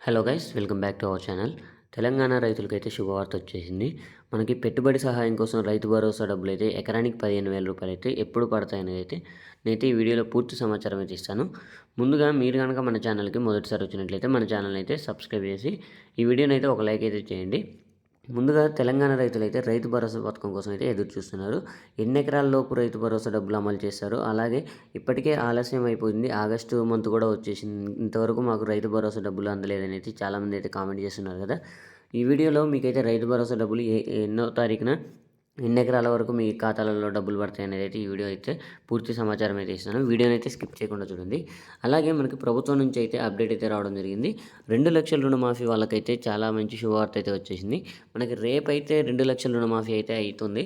Hello guys welcome back to our channel. Telangana రైతులకైతే శుభవార్త వచ్చేసింది. మనకి పెట్టుబడి సహాయం కోసం రైతు భరోసా డబ్బులు అయితే ఎకరానికి పదిహేను వేల రూపాయలు అయితే ఎప్పుడు పడతాయని అయితే నేనైతే ఈ వీడియోలో పూర్తి సమాచారం అయితే ఇస్తాను ముందుగా మీరు కనుక మన ఛానల్కి మొదటిసారి వచ్చినట్లయితే మన ఛానల్ అయితే సబ్స్క్రైబ్ చేసి ఈ వీడియోని అయితే ఒక లైక్ అయితే చేయండి. ముందుగా తెలంగాణ రైతులు అయితే రైతు భరోసా పథకం కోసం అయితే ఎదురు చూస్తున్నారు. ఎన్ని ఎకరాల లోపు రైతు భరోసా డబ్బులు అమలు చేశారు అలాగే ఇప్పటికే ఆలస్యం అయిపోయింది. ఆగస్టు మంత్ కూడా వచ్చేసింది. ఇంతవరకు మాకు రైతు భరోసా డబ్బులు అందలేదని అయితే చాలామంది అయితే కామెంట్ చేస్తున్నారు కదా. ఈ వీడియోలో మీకైతే రైతు భరోసా డబ్బులు ఎన్నో తారీఖున ఎన్ని ఎకరాల వరకు మీ ఖాతాలలో డబ్బులు పడతాయి అనేది అయితే ఈ వీడియో అయితే పూర్తి సమాచారం అయితే ఇస్తాను వీడియోని అయితే స్కిప్ చేయకుండా చూడండి. అలాగే మనకి ప్రభుత్వం నుంచి అయితే అప్డేట్ అయితే రావడం జరిగింది. రెండు లక్షల రుణమాఫీ వాళ్ళకైతే చాలా మంచి శుభవార్త అయితే వచ్చేసింది. మనకి రేపు అయితే రెండు లక్షల రుణమాఫీ అయితే అవుతుంది.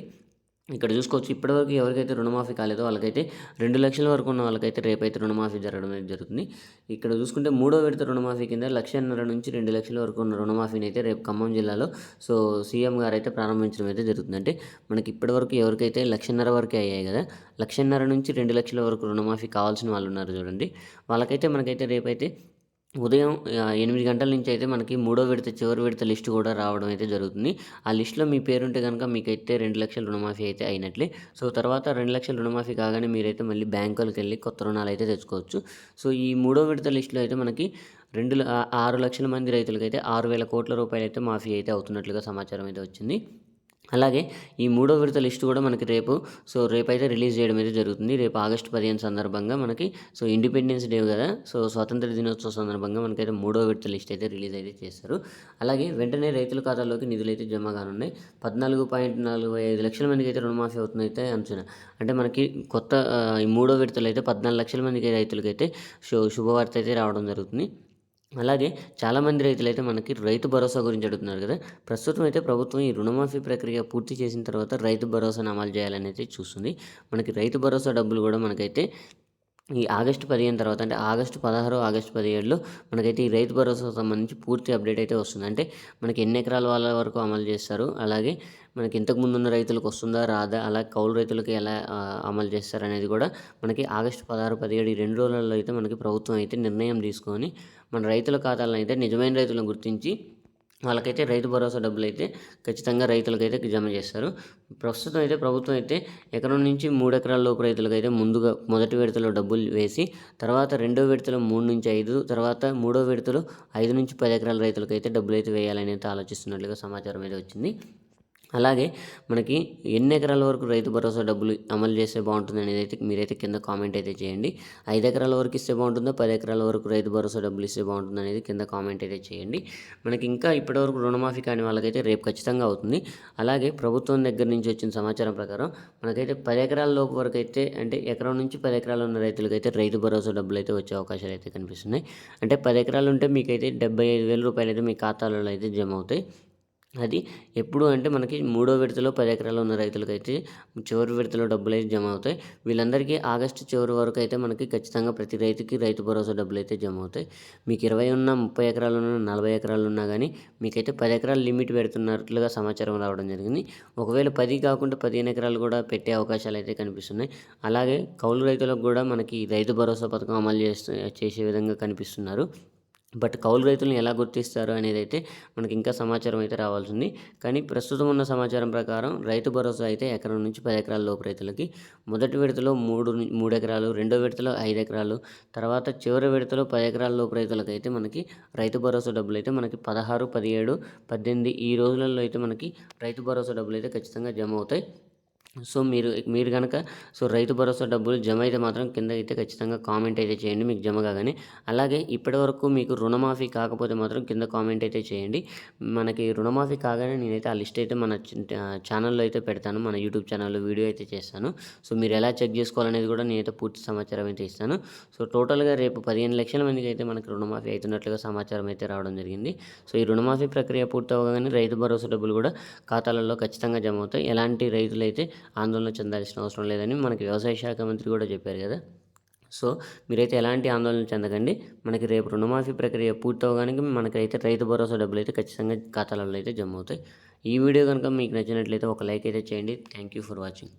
ఇక్కడ చూసుకోవచ్చు. ఇప్పటివరకు ఎవరికైతే రుణమాఫీ కాలేదో వాళ్ళకైతే రెండు లక్షల వరకు ఉన్న వాళ్ళకైతే రేపైతే రుణమాఫీ జరగడం అనేది జరుగుతుంది. ఇక్కడ చూసుకుంటే మూడో విడత రుణమాఫీ కింద లక్షన్నర నుంచి రెండు లక్షల వరకు ఉన్న రుణమాఫీని అయితే రేపు ఖమ్మం జిల్లాలో సో సీఎం గారు అయితే ప్రారంభించడం అయితే జరుగుతుంది. అంటే మనకి ఇప్పటివరకు ఎవరికైతే లక్షన్నర వరకే అయ్యాయి కదా లక్షన్నర నుంచి రెండు లక్షల వరకు రుణమాఫీ కావాల్సిన వాళ్ళు ఉన్నారు చూడండి. వాళ్ళకైతే మనకైతే రేపైతే ఉదయం ఎనిమిది గంటల నుంచి అయితే మనకి మూడో విడత చివరి విడత లిస్ట్ కూడా రావడం అయితే జరుగుతుంది. ఆ లిస్ట్లో మీ పేరుంటే కనుక మీకైతే రెండు లక్షల రుణమాఫీ అయితే అయినట్లే. సో తర్వాత రెండు లక్షల రుణమాఫీ కాగానే మీరైతే మళ్ళీ బ్యాంకులకు వెళ్ళి కొత్త రుణాలు అయితే తెచ్చుకోవచ్చు. సో ఈ మూడో విడత లిస్టులో అయితే మనకి రెండు ఆరు లక్షల మంది రైతులకైతే ఆరు వేల కోట్ల రూపాయలు అయితే మాఫీ అయితే అవుతున్నట్లుగా సమాచారం అయితే వచ్చింది. అలాగే ఈ మూడో విడత లిస్ట్ కూడా మనకి రేపు సో రేపైతే రిలీజ్ చేయడం అయితే జరుగుతుంది. రేపు ఆగస్టు పదిహేను సందర్భంగా మనకి సో ఇండిపెండెన్స్ డే కదా సో స్వాతంత్ర దినోత్సవ సందర్భంగా మనకైతే మూడో విడత లిస్ట్ అయితే రిలీజ్ అయితే చేస్తారు అలాగే వెంటనే రైతుల ఖాతాలోకి నిధులు అయితే జమ కానున్నాయి. పద్నాలుగు పాయింట్ నాలుగు ఐదు లక్షల మందికి అయితే రుణమాఫీ అవుతుంది అయితే అంచనా. అంటే మనకి కొత్త ఈ మూడో విడతలు అయితే పద్నాలుగు లక్షల మందికి రైతులకైతే షో శుభవార్త అయితే రావడం జరుగుతుంది. అలాగే చాలామంది రైతులు అయితే మనకి రైతు భరోసా గురించి అడుగుతున్నారు కదా. ప్రస్తుతం అయితే ప్రభుత్వం ఈ రుణమాఫీ ప్రక్రియ పూర్తి చేసిన తర్వాత రైతు భరోసాను అమలు చేయాలని అయితే చూస్తుంది. మనకి రైతు భరోసా డబ్బులు కూడా మనకైతే ఈ ఆగస్టు పదిహేను తర్వాత అంటే ఆగస్టు పదహారు ఆగస్టు పదిహేడులో మనకైతే ఈ రైతు భరోసా సంబంధించి పూర్తి అప్డేట్ అయితే వస్తుంది. అంటే మనకి ఎన్ని ఎకరాల వాళ్ళ వరకు అమలు చేస్తారు అలాగే మనకి ఇంతకుముందు ఉన్న రైతులకు వస్తుందా రాదా అలా కౌలు రైతులకు ఎలా అమలు చేస్తారు అనేది కూడా మనకి ఆగస్టు పదహారు పదిహేడు ఈ రెండు రోజులలో అయితే మనకి ప్రభుత్వం అయితే నిర్ణయం తీసుకొని మన రైతుల ఖాతాలను అయితే నిజమైన రైతులను గుర్తించి వాళ్ళకైతే రైతు భరోసా డబ్బులు అయితే ఖచ్చితంగా రైతులకైతే జమ చేస్తారు. ప్రస్తుతం అయితే ప్రభుత్వం అయితే ఎకరం నుంచి మూడు ఎకరాల లోపు రైతులకైతే ముందుగా మొదటి విడతలో డబ్బులు వేసి తర్వాత రెండో విడతలో మూడు నుంచి ఐదు తర్వాత మూడో విడతలో ఐదు నుంచి పది ఎకరాల రైతులకైతే డబ్బులు అయితే వేయాలని అయితే ఆలోచిస్తున్నట్లుగా సమాచారం అయితే వచ్చింది. అలాగే మనకి ఎన్ని ఎకరాల వరకు రైతు భరోసా డబ్బులు అమలు చేస్తే బాగుంటుంది అనేది అయితే మీరైతే కింద కామెంట్ అయితే చేయండి. ఐదు ఎకరాల వరకు ఇస్తే బాగుంటుందో? పది ఎకరాల వరకు రైతు భరోసా డబ్బులు ఇస్తే బాగుంటుంది అనేది కింద కామెంట్ అయితే చేయండి. మనకి ఇంకా ఇప్పటివరకు రుణమాఫీ కాని వాళ్ళకైతే రేపు ఖచ్చితంగా అవుతుంది. అలాగే ప్రభుత్వం దగ్గర నుంచి వచ్చిన సమాచారం ప్రకారం మనకైతే పది ఎకరాల లోపు వరకు అయితే అంటే ఎకరం నుంచి పది ఎకరాలు ఉన్న రైతులకైతే రైతు భరోసా డబ్బులు అయితే వచ్చే అవకాశాలు అయితే కనిపిస్తున్నాయి. అంటే పది ఎకరాలు ఉంటే మీకైతే డెబ్బై ఐదు వేల రూపాయలు అయితే మీ ఖాతాలలో అయితే జమ అవుతాయి. అది ఎప్పుడు అంటే మనకి మూడో విడతలో పది ఎకరాలు ఉన్న రైతులకైతే చివరి విడతలో డబ్బులు అయితే జమ అవుతాయి. వీళ్ళందరికీ ఆగస్టు చివరి వరకు అయితే మనకి ఖచ్చితంగా ప్రతి రైతుకి రైతు భరోసా డబ్బులు అయితే జమ అవుతాయి. మీకు ఇరవై ఉన్న ముప్పై ఎకరాలు ఉన్న నలభై ఎకరాలు ఉన్నా కానీ మీకైతే పది ఎకరాలు లిమిట్ పెడుతున్నట్లుగా సమాచారం రావడం జరిగింది. ఒకవేళ పది కాకుండా పదిహేను ఎకరాలు కూడా పెట్టే అవకాశాలు అయితే కనిపిస్తున్నాయి. అలాగే కౌలు రైతులకు కూడా మనకి రైతు భరోసా పథకం అమలు చేస్తూ చేసే విధంగా కనిపిస్తున్నారు. బట్ కౌలు రైతులను ఎలా గుర్తిస్తారు అనేది అయితే మనకి ఇంకా సమాచారం అయితే రావాల్సింది. కానీ ప్రస్తుతం ఉన్న సమాచారం ప్రకారం రైతు భరోసా అయితే ఎకరం నుంచి పది ఎకరాల లోపు రైతులకి. మొదటి విడతలో మూడు మూడు ఎకరాలు రెండో విడతలో ఐదు ఎకరాలు తర్వాత చివరి విడతలో పది ఎకరాల లోపు రైతులకు అయితే మనకి రైతు భరోసా డబ్బులు అయితే మనకి పదహారు పదిహేడు పద్దెనిమిది ఈ రోజులలో అయితే మనకి రైతు భరోసా డబ్బులు అయితే ఖచ్చితంగా జమ అవుతాయి. సో మీరు మీరు కనుక సో రైతు భరోసా డబ్బులు జమ అయితే మాత్రం కింద అయితే ఖచ్చితంగా కామెంట్ అయితే చేయండి మీకు జమ కాగానే. అలాగే ఇప్పటి వరకు మీకు రుణమాఫీ కాకపోతే మాత్రం కింద కామెంట్ అయితే చేయండి. మనకి రుణమాఫీ కాగానే నేనైతే ఆ లిస్ట్ అయితే మన ఛానల్లో అయితే పెడతాను మన యూట్యూబ్ ఛానల్లో వీడియో అయితే చేస్తాను. సో మీరు ఎలా చెక్ చేసుకోవాలనేది కూడా నేనైతే పూర్తి సమాచారం అయితే ఇస్తాను. సో టోటల్గా రేపు పదిహేను లక్షల మందికి అయితే మనకి రుణమాఫీ అవుతున్నట్లుగా సమాచారం అయితే రావడం జరిగింది. సో ఈ రుణమాఫీ ప్రక్రియ పూర్తి అవ్వగానే రైతు భరోసా డబ్బులు కూడా ఖాతాలలో ఖచ్చితంగా జమ అవుతాయి. ఎలాంటి రైతులైతే ఆందోళన చెందాల్సిన అవసరం లేదని మనకి వ్యవసాయ శాఖ మంత్రి కూడా చెప్పారు కదా. సో మీరైతే ఎలాంటి ఆందోళన చెందకండి. మనకి రేపు రుణమాఫీ ప్రక్రియ పూర్తవగానే మనకైతే రైతు భరోసా డబ్బులు అయితే ఖచ్చితంగా ఖాతాలలో అయితే జమ అవుతాయి. ఈ వీడియో కనుక మీకు నచ్చినట్లయితే ఒక లైక్ అయితే చేయండి. Thank you for watching.